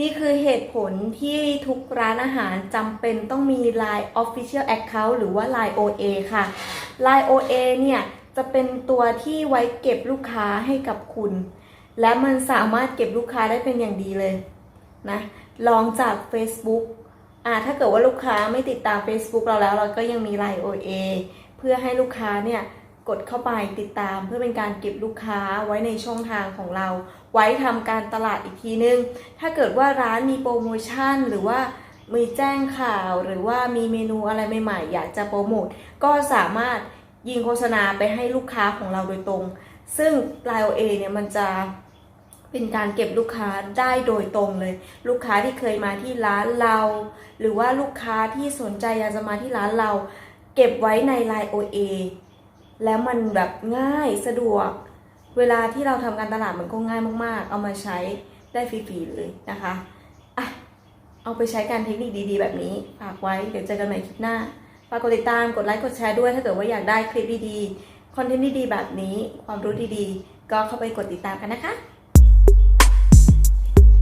นี่คือเหตุผลที่ทุกร้านอาหารจำเป็นต้องมี Line Official Account หรือว่า Line OA ค่ะ Line OA เนี่ย จะเป็นตัวที่ไว้เก็บลูกค้าให้กับคุณ และมันสามารถเก็บลูกค้าได้เป็นอย่างดีเลยนะลองจาก Facebook อ่าถ้าเกิดว่าลูกค้าไม่ติดตาม Facebook เราแล้วเราก็ยังมี Line OA เพื่อให้ลูกค้าเนี่ย กดเข้าไปติดตามเพื่อเป็นการเก็บลูกค้าไว้ในช่องทางของเรา ไว้ทำการตลาดอีกทีนึง ถ้าเกิดว่าร้านมีโปรโมชั่นหรือว่ามีแจ้งข่าวหรือว่ามีเมนูอะไรใหม่ๆ อยากจะโปรโมทก็สามารถยิงโฆษณาไปให้ลูกค้าของเราโดยตรง ซึ่ง Line OA เนี่ยมันจะเป็นการเก็บลูกค้าได้โดยตรงเลย ลูกค้าที่เคยมาที่ร้านเรา หรือว่าลูกค้าที่สนใจอยากจะมาที่ร้านเรา เก็บไว้ใน Line OA แล้วมันแบบง่ายสะดวก เวลาที่เราทำการตลาดมันก็ง่ายมาก ๆ เอามาใช้ได้ฟรีๆเลยนะคะอะเอาไปใช้การเทคนิคดีๆ แบบนี้ฝากไว้เดี๋ยวเจอกันใหม่คลิปหน้าฝากกดติดตามกดไลค์กดแชร์ด้วย ถ้าเกิดว่าอยากได้คลิปดีๆคอนเทนต์ดีๆแบบนี้ความรู้ดีๆ ก็เข้าไปกดติดตามกันนะคะ